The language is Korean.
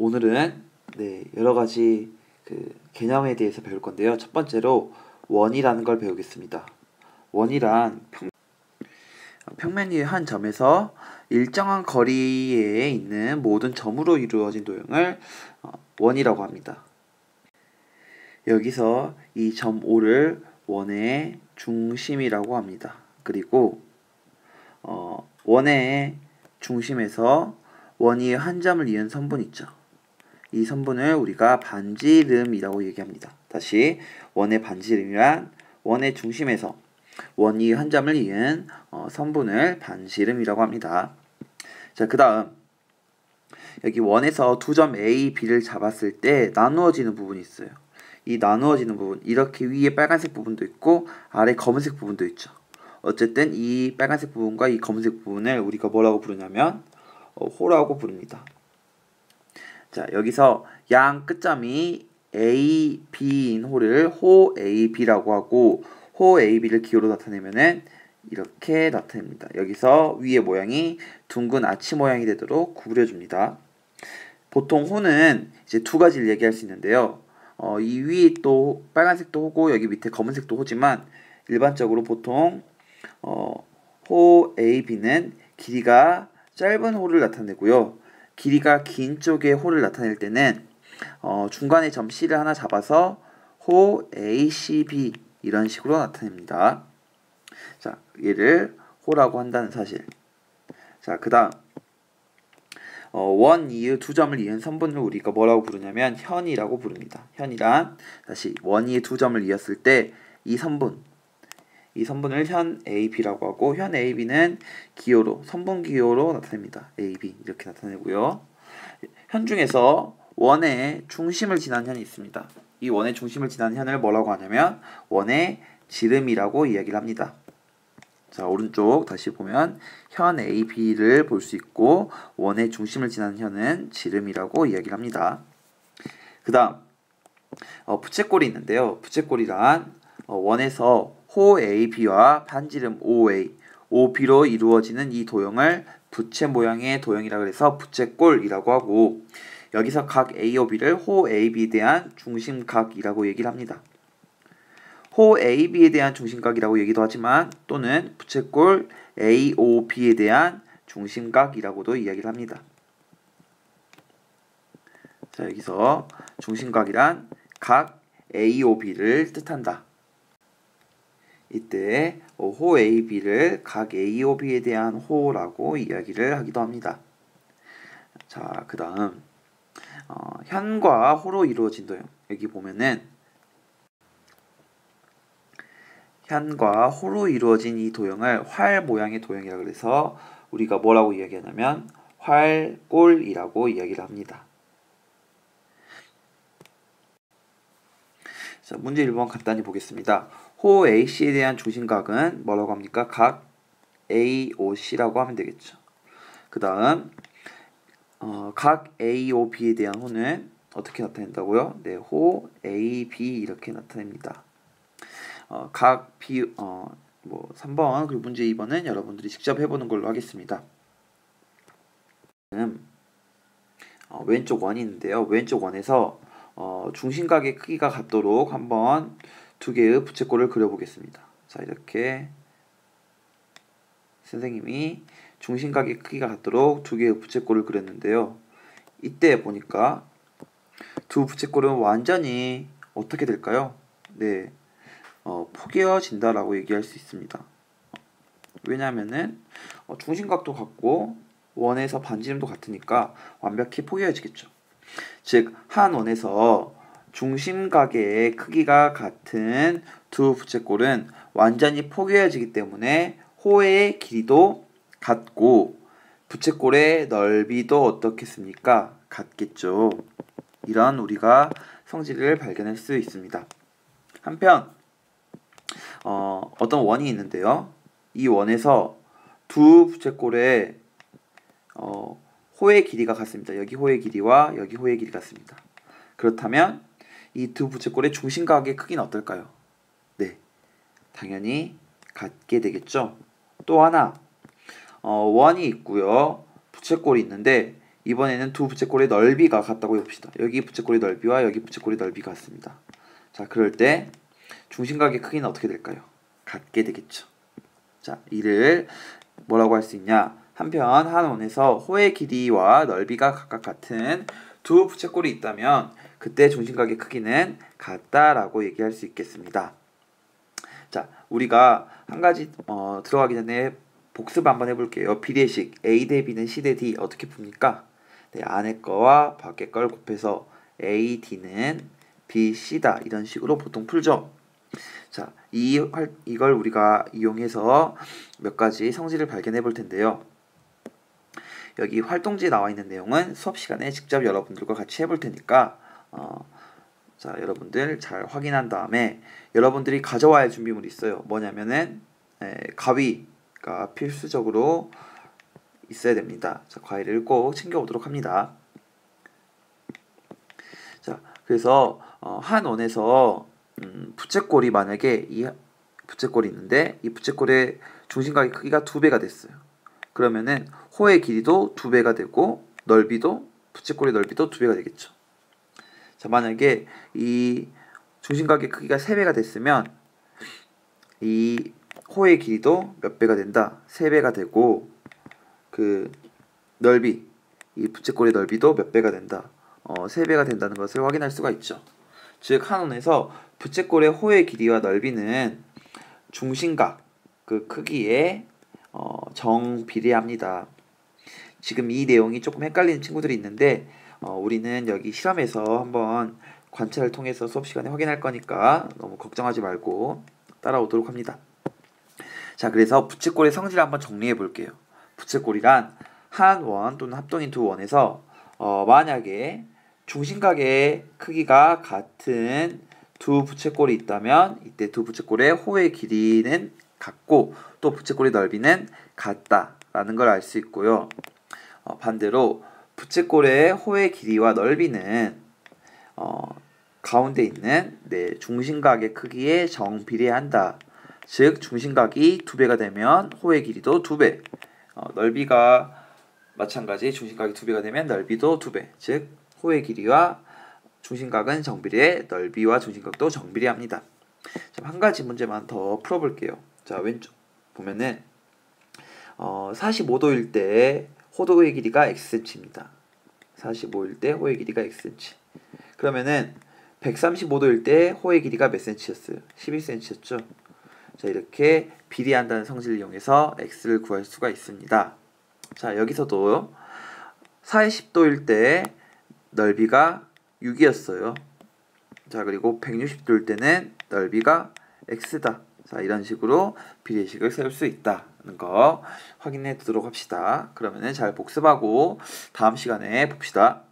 오늘은 네, 여러 가지 그 개념에 대해서 배울 건데요. 첫 번째로 원이라는 걸 배우겠습니다. 원이란 평, 평면 위의 한 점에서 일정한 거리에 있는 모든 점으로 이루어진 도형을 어, 원이라고 합니다. 여기서 이 점 O를 원의 중심이라고 합니다. 그리고 어, 원의 중심에서 원위의 한 점을 이은 선분 있죠. 이 선분을 우리가 반지름이라고 얘기합니다. 다시 원의 반지름이란 원의 중심에서 원위의 한 점을 이은 어, 선분을 반지름이라고 합니다. 자, 그 다음 여기 원에서 두 점 A, B를 잡았을 때 나누어지는 부분이 있어요. 이 나누어지는 부분 이렇게 위에 빨간색 부분도 있고 아래 검은색 부분도 있죠. 어쨌든 이 빨간색 부분과 이 검은색 부분을 우리가 뭐라고 부르냐면 어, 호라고 부릅니다. 자 여기서 양 끝점이 A, B인 호를 호 A, B라고 하고 호 A, B를 기호로 나타내면은 이렇게 나타냅니다. 여기서 위의 모양이 둥근 아치 모양이 되도록 구부려줍니다. 보통 호는 이제 두 가지를 얘기할 수 있는데요. 어, 이 위에 또 빨간색도 호고 여기 밑에 검은색도 호지만 일반적으로 보통 어, 호 A, B는 길이가 짧은 호를 나타내고요. 길이가 긴 쪽의 호를 나타낼 때는 어, 중간에 점 C를 하나 잡아서 호 A, C, B 이런 식으로 나타냅니다. 자, 얘를 호라고 한다는 사실. 자, 그 다음 어, 원, 이의 두 점을 이은 선분을 우리가 뭐라고 부르냐면 현이라고 부릅니다. 현이란 다시 원, 이의 두 점을 이었을 때 이 선분 이 선분을 현 AB라고 하고 현 AB는 기호로 선분 기호로 나타냅니다. AB 이렇게 나타내고요. 현 중에서 원의 중심을 지난 현이 있습니다. 이 원의 중심을 지난 현을 뭐라고 하냐면 원의 지름이라고 이야기를 합니다. 자 오른쪽 다시 보면 현 AB를 볼 수 있고 원의 중심을 지난 현은 지름이라고 이야기를 합니다. 그 다음 어, 부채꼴이 있는데요. 부채꼴이란 어, 원에서 호 AB와 반지름 OA, OB로 이루어지는 이 도형을 부채 모양의 도형이라 그래서 부채꼴이라고 하고 여기서 각 AOB를 호 AB에 대한 중심각이라고 얘기를 합니다. 호 AB에 대한 중심각이라고 얘기도 하지만 또는 부채꼴 AOB에 대한 중심각이라고도 이야기를 합니다. 자 여기서 중심각이란 각 AOB를 뜻한다. 이때 호 AB를 각 AOB에 대한 호라고 이야기를 하기도 합니다. 자, 그 다음 어, 현과 호로 이루어진 도형 여기 보면은 현과 호로 이루어진 이 도형을 활 모양의 도형이라 그래서 우리가 뭐라고 이야기하냐면 활골이라고 이야기를 합니다. 자, 문제 1번 간단히 보겠습니다. 호 AC에 대한 중심각은 뭐라고 합니까? 각 AOC라고 하면 되겠죠. 그 다음 어, 각 AOB에 대한 호는 어떻게 나타낸다고요? 네, 호 AB 이렇게 나타냅니다. 어, 각 B 어, 뭐 3번 그리고 문제 2번은 여러분들이 직접 해보는 걸로 하겠습니다. 음, 어, 왼쪽 원이 있는데요. 왼쪽 원에서 어, 중심각의 크기가 같도록 한번 두 개의 부채꼴을 그려보겠습니다. 자 이렇게 선생님이 중심각의 크기가 같도록 두 개의 부채꼴을 그렸는데요. 이때 보니까 두 부채꼴은 완전히 어떻게 될까요? 네, 어, 포개어진다라고 얘기할 수 있습니다. 왜냐하면은 어, 중심각도 같고 원에서 반지름도 같으니까 완벽히 포개어지겠죠. 즉 한 원에서 중심각의 크기가 같은 두 부채꼴은 완전히 포개어지기 때문에 호의 길이도 같고 부채꼴의 넓이도 어떻겠습니까? 같겠죠. 이런 우리가 성질을 발견할 수 있습니다. 한편 어, 어떤 원이 있는데요. 이 원에서 두 부채꼴의 어, 호의 길이가 같습니다. 여기 호의 길이와 여기 호의 길이 같습니다. 그렇다면 이 두 부채꼴의 중심 각의 크기는 어떨까요? 네, 당연히 같게 되겠죠. 또 하나 어, 원이 있고요. 부채꼴이 있는데 이번에는 두 부채꼴의 넓이가 같다고 해봅시다. 여기 부채꼴의 넓이와 여기 부채꼴의 넓이가 같습니다. 자, 그럴 때 중심각의 크기는 어떻게 될까요? 같게 되겠죠. 자, 이를 뭐라고 할 수 있냐? 한편 한 원에서 호의 길이와 넓이가 각각 같은 두 부채꼴이 있다면 그때 중심각의 크기는 같다라고 얘기할 수 있겠습니다. 자, 우리가 한 가지 어, 들어가기 전에 복습 한번 해볼게요. 비례식 A 대 B는 C 대 D 어떻게 풉니까? 네, 안에 거와 밖에 걸 곱해서 A, D는 B, C다 이런 식으로 보통 풀죠. 자, 이 활, 이걸 우리가 이용해서 몇 가지 성질을 발견해 볼 텐데요. 여기 활동지에 나와 있는 내용은 수업 시간에 직접 여러분들과 같이 해볼 테니까 어, 자 여러분들 잘 확인한 다음에 여러분들이 가져와야 할 준비물이 있어요. 뭐냐면은 에, 가위가 필수적으로 있어야 됩니다. 자 과일을 꼭 챙겨오도록 합니다. 자 그래서 어, 한 원에서 음, 부채꼴이 만약에 이 부채꼴이 있는데 이 부채꼴의 중심각의 크기가 두 배가 됐어요. 그러면은 호의 길이도 두 배가 되고 넓이도 부채꼴의 넓이도 두 배가 되겠죠. 자 만약에 이 중심각의 크기가 세 배가 됐으면 이 호의 길이도 몇 배가 된다? 세 배가 되고 그 넓이 이 부채꼴의 넓이도 몇 배가 된다? 어, 세 배가 된다는 것을 확인할 수가 있죠. 즉 한원에서 부채꼴의 호의 길이와 넓이는 중심각 그 크기에 어, 정비례합니다. 지금 이 내용이 조금 헷갈리는 친구들이 있는데 어, 우리는 여기 실험에서 한번 관찰을 통해서 수업 시간에 확인할 거니까 너무 걱정하지 말고 따라오도록 합니다. 자, 그래서 부채꼴의 성질을 한번 정리해 볼게요. 부채꼴이란 한 원 또는 합동인 두 원에서 어, 만약에 중심각의 크기가 같은 두 부채꼴이 있다면 이때 두 부채꼴의 호의 길이는 같고 또 부채꼴의 넓이는 같다라는 걸 알 수 있고요. 어, 반대로 부채꼴의 호의 길이와 넓이는 어, 가운데 있는 네, 중심각의 크기에 정비례한다. 즉 중심각이 두 배가 되면 호의 길이도 두 배, 어, 넓이가 마찬가지 중심각이 두 배가 되면 넓이도 두 배, 즉 호의 길이와 중심각은 정비례, 넓이와 중심각도 정비례합니다. 한 가지 문제만 더 풀어볼게요. 자 왼쪽 보면은 어, 45도일 때 호도의 길이가 xcm입니다. 45일 때 호의 길이가 xcm. 그러면은 135도일 때 호의 길이가 몇 cm였어요? 11cm였죠. 자 이렇게 비례한다는 성질을 이용해서 x를 구할 수가 있습니다. 자 여기서도 40도일 때 넓이가 6이었어요. 자 그리고 160도일 때는 넓이가 x다. 자 이런 식으로 비례식을 세울 수 있다는 거 확인해 두도록 합시다. 그러면은 잘 복습하고 다음 시간에 봅시다.